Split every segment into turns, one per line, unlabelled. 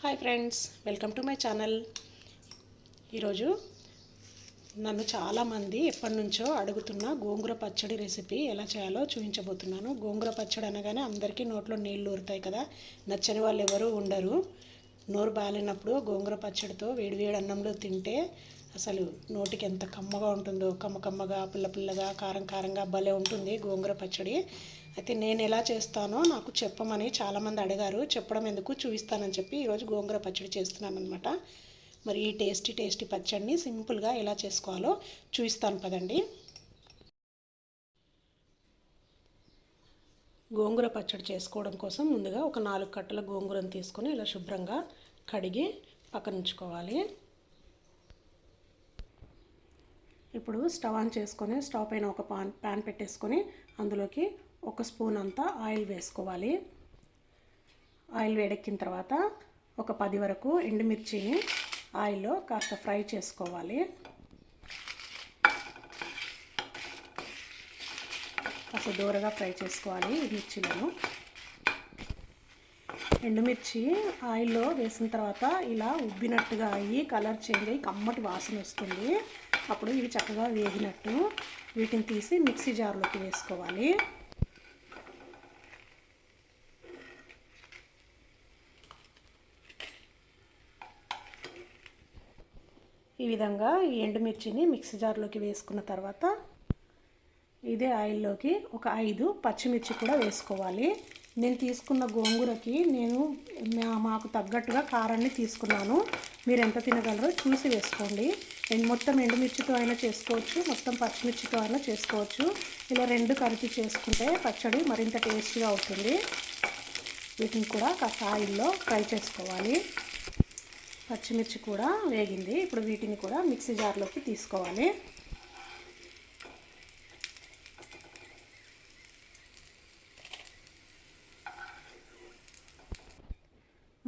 Hi friends welcome to my channel ఈరోజు నన్ను చాలామంది ఎప్పటి నుంచో అడుగుతున్న గోంగూర పచ్చడి రెసిపీ ఎలా చేయాలో చూపించబోతున్నాను. గోంగూర పచ్చడి అనగానే అందరికీ నోట్లో నీళ్ళు ఊరుతాయి కదా. నచ్చని వాళ్ళు ఎవరు ఉండరు. నోరు బాగాలేనప్పుడు గోంగూర పచ్చడితో వేడివేడి అన్నంలో తింటే అసలు నోటికి ఎంత కమ్మగా ఉంటుందో. కమ్మ కమ్మగా పుల్ల పుల్లగా కారం కారంగా భలే ఉంటుంది గోంగూర పచ్చడి. అయితే నేను ఎలా చేస్తానో నాకు చెప్పమని చాలామంది అడిగారు. చెప్పడం ఎందుకు? చూపిస్తానని చెప్పి ఈరోజు గోంగూర పచ్చడి చేస్తున్నాను అనమాట మరి ఈ టేస్టీ టేస్టీ పచ్చడిని సింపుల్గా ఎలా చేసుకోవాలో చూపిస్తాను పదండి. గోంగూర పచ్చడి చేసుకోవడం కోసం ముందుగా ఒక నాలుగు కట్టల గోంగూరను తీసుకొని ఇలా శుభ్రంగా కడిగి పక్కన ఉంచుకోవాలి. ఇప్పుడు స్టవ్ ఆన్ చేసుకొని స్టవ్ పైన ఒక పాన్ ప్యాన్ పెట్టేసుకొని అందులోకి ఒక స్పూన్ అంతా ఆయిల్ వేసుకోవాలి. ఆయిల్ వేడెక్కిన తర్వాత ఒక పది వరకు ఎండుమిర్చిని ఆయిల్లో కాస్త ఫ్రై చేసుకోవాలి. కాస్త దూరగా ఫ్రై చేసుకోవాలి మిర్చిలను. ఎండుమిర్చి ఆయిల్లో వేసిన తర్వాత ఇలా ఉబ్బినట్టుగా అయ్యి కలర్ చేంజ్ అయ్యి కమ్మటి వాసన వస్తుంది. అప్పుడు ఇవి చక్కగా వేగినట్టు వీటిని తీసి మిక్సీ జార్లోకి వేసుకోవాలి. ఈ విధంగా ఈ ఎండుమిర్చిని మిక్సీ జార్లోకి వేసుకున్న తర్వాత ఇదే ఆయిల్లోకి ఒక ఐదు పచ్చిమిర్చి కూడా వేసుకోవాలి. నేను తీసుకున్న గోంగూరకి నేను మాకు తగ్గట్టుగా కారాన్ని తీసుకున్నాను. మీరు ఎంత తినగలరో చూసి వేసుకోండి. మొత్తం ఎండుమిర్చితో అయినా చేసుకోవచ్చు మొత్తం పచ్చిమిర్చితో అయినా చేసుకోవచ్చు. ఇలా రెండు కలిపి చేసుకుంటే పచ్చడి మరింత టేస్టీగా అవుతుంది. వీటిని కూడా కాస్త ఆయిల్లో ఫ్రై చేసుకోవాలి. పచ్చిమిర్చి కూడా వేగింది. ఇప్పుడు వీటిని కూడా మిక్సీ జార్లోకి తీసుకోవాలి.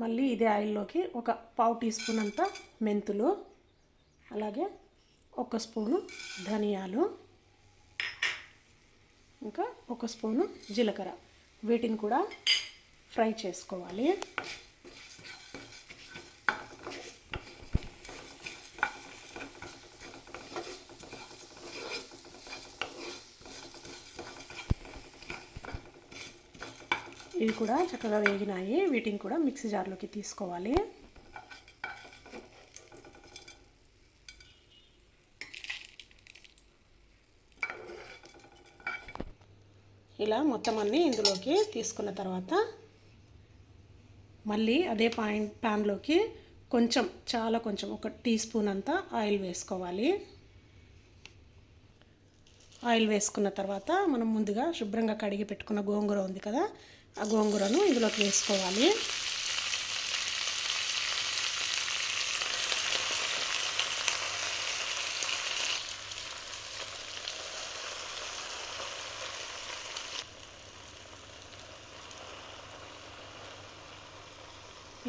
మళ్ళీ ఇదే ఆయిల్లోకి ఒక పావు టీ స్పూన్ అంత మెంతులు అలాగే ఒక స్పూను ధనియాలు ఇంకా ఒక స్పూను జీలకర్ర. వీటిని కూడా ఫ్రై చేసుకోవాలి. ఇవి కూడా చక్కగా వేగినాయి. వీటిని కూడా మిక్సీ జార్లోకి తీసుకోవాలి. ఇలా మొత్తం అన్నీ ఇందులోకి తీసుకున్న తర్వాత మళ్ళీ అదే పాయింట్ ప్యాన్లోకి కొంచెం చాలా కొంచెం ఒక టీ స్పూన్ అంతా ఆయిల్ వేసుకోవాలి. ఆయిల్ వేసుకున్న తర్వాత మనం ముందుగా శుభ్రంగా కడిగి పెట్టుకున్న గోంగూర ఉంది కదా ఆ గోంగూరను ఇందులోకి వేసుకోవాలి.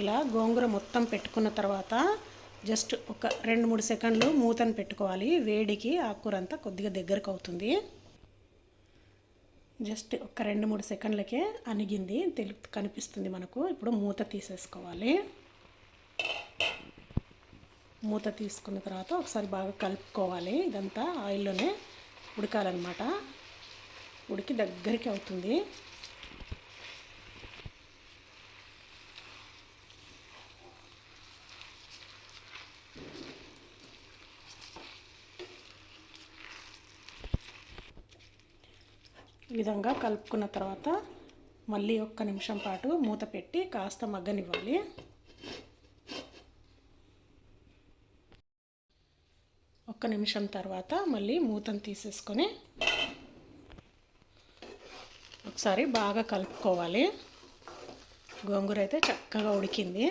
ఇలా గోంగూర మొత్తం పెట్టుకున్న తర్వాత జస్ట్ ఒక రెండు మూడు సెకండ్లు మూతను పెట్టుకోవాలి. వేడికి ఆకుకూర అంతా కొద్దిగా దగ్గరకు అవుతుంది. జస్ట్ ఒక రెండు మూడు సెకండ్లకే అణిగింది. తెలుపు కనిపిస్తుంది మనకు. ఇప్పుడు మూత తీసేసుకోవాలి. మూత తీసుకున్న తర్వాత ఒకసారి బాగా కలుపుకోవాలి. ఇదంతా ఆయిల్లోనే ఉడకాలన్నమాట. ఉడికి దగ్గరికి అవుతుంది. ఈ విధంగా కలుపుకున్న తర్వాత మళ్ళీ ఒక్క నిమిషం పాటు మూత పెట్టి కాస్త మగ్గనివ్వాలి. ఒక్క నిమిషం తర్వాత మళ్ళీ మూతను తీసేసుకొని ఒకసారి బాగా కలుపుకోవాలి. గోంగూర అయితే చక్కగా ఉడికింది.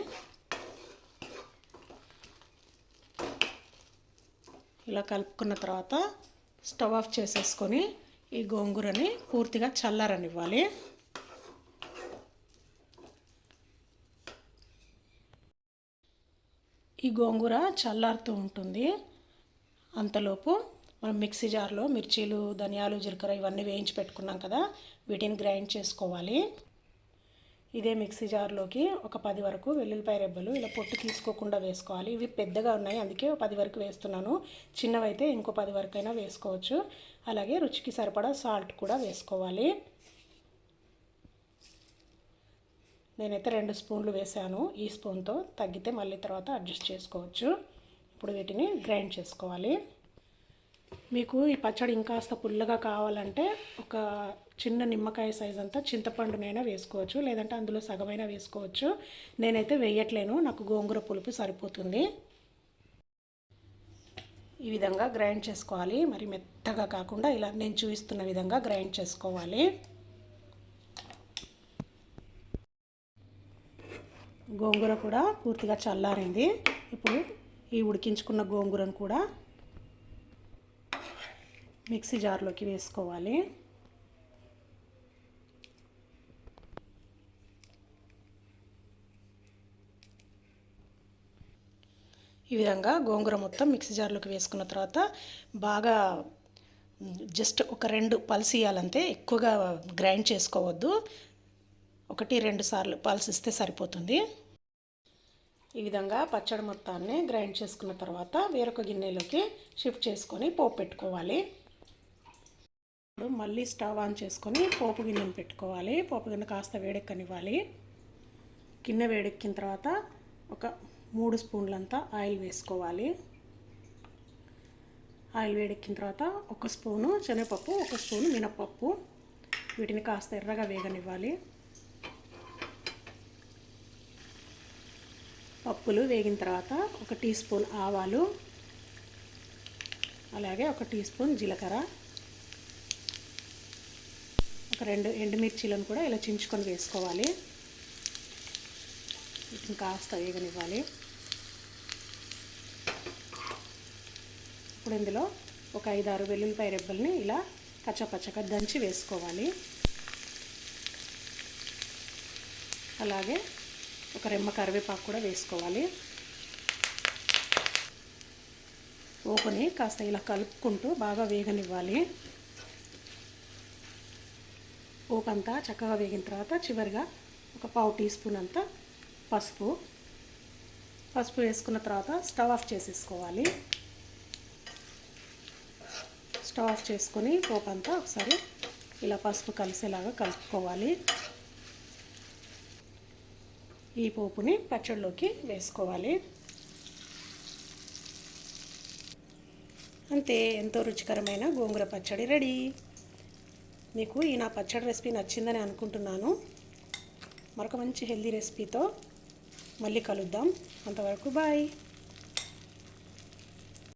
ఇలా కలుపుకున్న తర్వాత స్టవ్ ఆఫ్ చేసేసుకొని ఈ గోంగూరని పూర్తిగా చల్లారనివ్వాలి. ఈ గోంగూర చల్లారుతూ ఉంటుంది. అంతలోపు మనం మిక్సీ జార్లో మిర్చీలు ధనియాలు జీలకర్ర ఇవన్నీ వేయించి పెట్టుకున్నాం కదా వీటిని గ్రైండ్ చేసుకోవాలి. ఇదే మిక్సీ జార్లోకి ఒక పది వరకు వెల్లుల్లిపాయ రెబ్బలు ఇలా పొట్టు తీసుకోకుండా వేసుకోవాలి. ఇవి పెద్దగా ఉన్నాయి అందుకే పది వరకు వేస్తున్నాను. చిన్నవైతే ఇంకో పది వరకు అయినా వేసుకోవచ్చు. అలాగే రుచికి సరిపడా సాల్ట్ కూడా వేసుకోవాలి. నేనైతే రెండు స్పూన్లు వేసాను. ఈ స్పూన్తో తగ్గితే మళ్ళీ తర్వాత అడ్జస్ట్ చేసుకోవచ్చు. ఇప్పుడు వీటిని గ్రైండ్ చేసుకోవాలి. మీకు ఈ పచ్చడి ఇంకాస్త పుల్లగా కావాలంటే ఒక చిన్న నిమ్మకాయ సైజ్ అంతా చింతపండునైనా వేసుకోవచ్చు లేదంటే అందులో సగమైనా వేసుకోవచ్చు. నేనైతే వేయట్లేను నాకు గోంగూర పులుపు సరిపోతుంది. ఈ విధంగా గ్రైండ్ చేసుకోవాలి. మరి మెత్తగా కాకుండా ఇలా నేను చూపిస్తున్న విధంగా గ్రైండ్ చేసుకోవాలి. గోంగూర కూడా పూర్తిగా చల్లారింది. ఇప్పుడు ఈ ఉడికించుకున్న గోంగూరను కూడా మిక్సీ జార్లోకి వేసుకోవాలి. ఈ విధంగా గోంగూర మొత్తం మిక్సీ జార్లోకి వేసుకున్న తర్వాత బాగా జస్ట్ ఒక రెండు పల్స్ ఇవ్వాలంతే ఎక్కువగా గ్రైండ్ చేసుకోవద్దు. ఒకటి రెండు సార్లు పల్స్ ఇస్తే సరిపోతుంది. ఈ విధంగా పచ్చడి మొత్తాన్ని గ్రైండ్ చేసుకున్న తర్వాత వేరొక గిన్నెలోకి షిఫ్ట్ చేసుకొని పోపు పెట్టుకోవాలి. ఇప్పుడు మళ్ళీ స్టవ్ ఆన్ చేసుకొని పోపు గిన్నెను పెట్టుకోవాలి. పోపు గిన్నె కాస్త వేడెక్కనివ్వాలి. గిన్నె వేడెక్కిన తర్వాత ఒక మూడు స్పూన్లంతా ఆయిల్ వేసుకోవాలి. ఆయిల్ వేడెక్కిన తర్వాత ఒక స్పూను శనగపప్పు ఒక స్పూను మినపప్పు వీటిని కాస్త ఎర్రగా వేగనివ్వాలి. పప్పులు వేగిన తర్వాత ఒక టీ స్పూన్ ఆవాలు అలాగే ఒక టీ స్పూన్ జీలకర్ర. ఒక రెండు ఎండుమిర్చీలను కూడా ఇలా చించుకొని వేసుకోవాలి. వీటిని కాస్త వేగనివ్వాలి. ఇప్పుడు ఇందులో ఒక ఐదారు వెల్లుల్లిపాయ రెబ్బల్ని ఇలా కచ్చపచ్చగా దంచి వేసుకోవాలి. అలాగే ఒక రెమ్మ కరివేపాకు కూడా వేసుకోవాలి. ఓపెని కాస్త ఇలా కలుపుకుంటూ బాగా వేగనివ్వాలి. ఓకంతా చక్కగా వేగిన తర్వాత చివరిగా ఒక పావు టీ స్పూన్ అంతా పసుపు. పసుపు వేసుకున్న తర్వాత స్టవ్ ఆఫ్ చేసేసుకోవాలి. స్టవ్ ఆఫ్ చేసుకొని పోపంతా ఒకసారి ఇలా పసుపు కలిసేలాగా కలుపుకోవాలి. ఈ పోపుని పచ్చడిలోకి వేసుకోవాలి. అంతే ఎంతో రుచికరమైన గోంగూర పచ్చడి రెడీ. మీకు ఈ నా పచ్చడి రెసిపీ నచ్చిందని అనుకుంటున్నాను. మరొక మంచి హెల్దీ రెసిపీతో మళ్ళీ కలుద్దాం. అంతవరకు బాయ్.